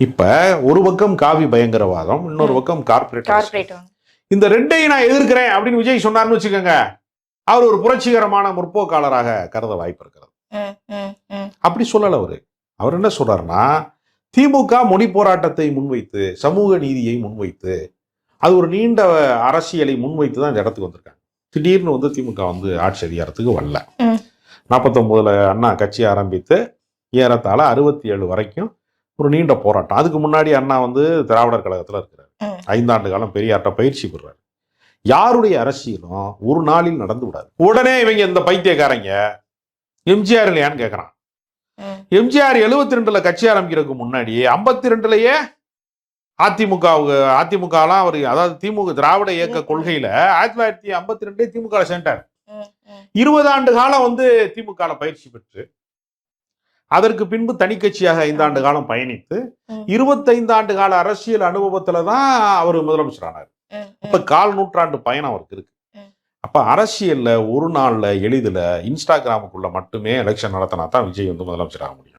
இப்ப ஒரு பக்கம் காவி பயங்கரவாதம் இன்னொரு. பக்கம் கார்பரேட் இந்த ரெண்டையும் நான் எதிர்க்கிறேன் அப்படின்னு விஜய் சொன்னார்னு வச்சுக்கோங்க. அவர் ஒரு புரட்சிகரமான முற்போக்காளராக கருத வாய்ப்பு இருக்கிறது. அப்படி சொல்லல அவரு. அவர் என்ன சொல்றாருன்னா திமுக மொழி போராட்டத்தை முன்வைத்து சமூக நீதியை முன்வைத்து அது ஒரு நீண்ட அரசியலை முன்வைத்து தான் இந்த இடத்துக்கு வந்திருக்காங்க. திடீர்னு வந்து திமுக வந்து ஆட்சி அதிகாரத்துக்கு வரல. ம். நாற்பத்தொன்பதுல அண்ணா கட்சி ஆரம்பித்து ஏறத்தாழ அறுபத்தி ஏழு வரைக்கும் ஒரு நீண்ட போராட்டம் அதுக்கு முன்னாடி அண்ணா வந்து திராவிடர் கழகத்துல இருக்கிறார். ஐந்தாண்டு காலம் பெரியார்ட்ட பயிற்சி பெறுறாரு யாருடைய அரசியலும் ஒரு நாளில் நடந்து விடாது உடனே இவங்க இந்த பைத்தியக்காரங்க எம்ஜிஆர் இல்லையான்னு கேட்கறான். எம்ஜிஆர் 72 ரெண்டுல கட்சி ஆரம்பிக்கிறதுக்கு முன்னாடி ஐம்பத்தி ரெண்டுலயே அதிமுகவுக்கு அதிமுகலாம் அவர் அதாவது திமுக திராவிட இயக்க. கொள்கையில ஆயிரத்தி தொள்ளாயிரத்தி ஐம்பத்தி ரெண்டு திமுக சேர்ந்தார் ம். இருபது ஆண்டு காலம் வந்து திமுக பயிற்சி பெற்று அதற்கு பின்பு தனி கட்சியாக ஐந்தாண்டு காலம் பயணித்து. இருபத்தைந்து ஆண்டு கால அரசியல் அனுபவத்துல தான் அவர் முதலமைச்சர் ஆனார் இப்ப. கால் நூற்றாண்டு பயணம் அவருக்கு இருக்கு. அப்ப அரசியல்ல ஒரு நாள்ல எளிதுல இன்ஸ்டாகிராமுக்குள்ள மட்டுமே எலெக்ஷன் நடத்தினா தான் விஜய் வந்து முதலமைச்சர் ஆக முடியும்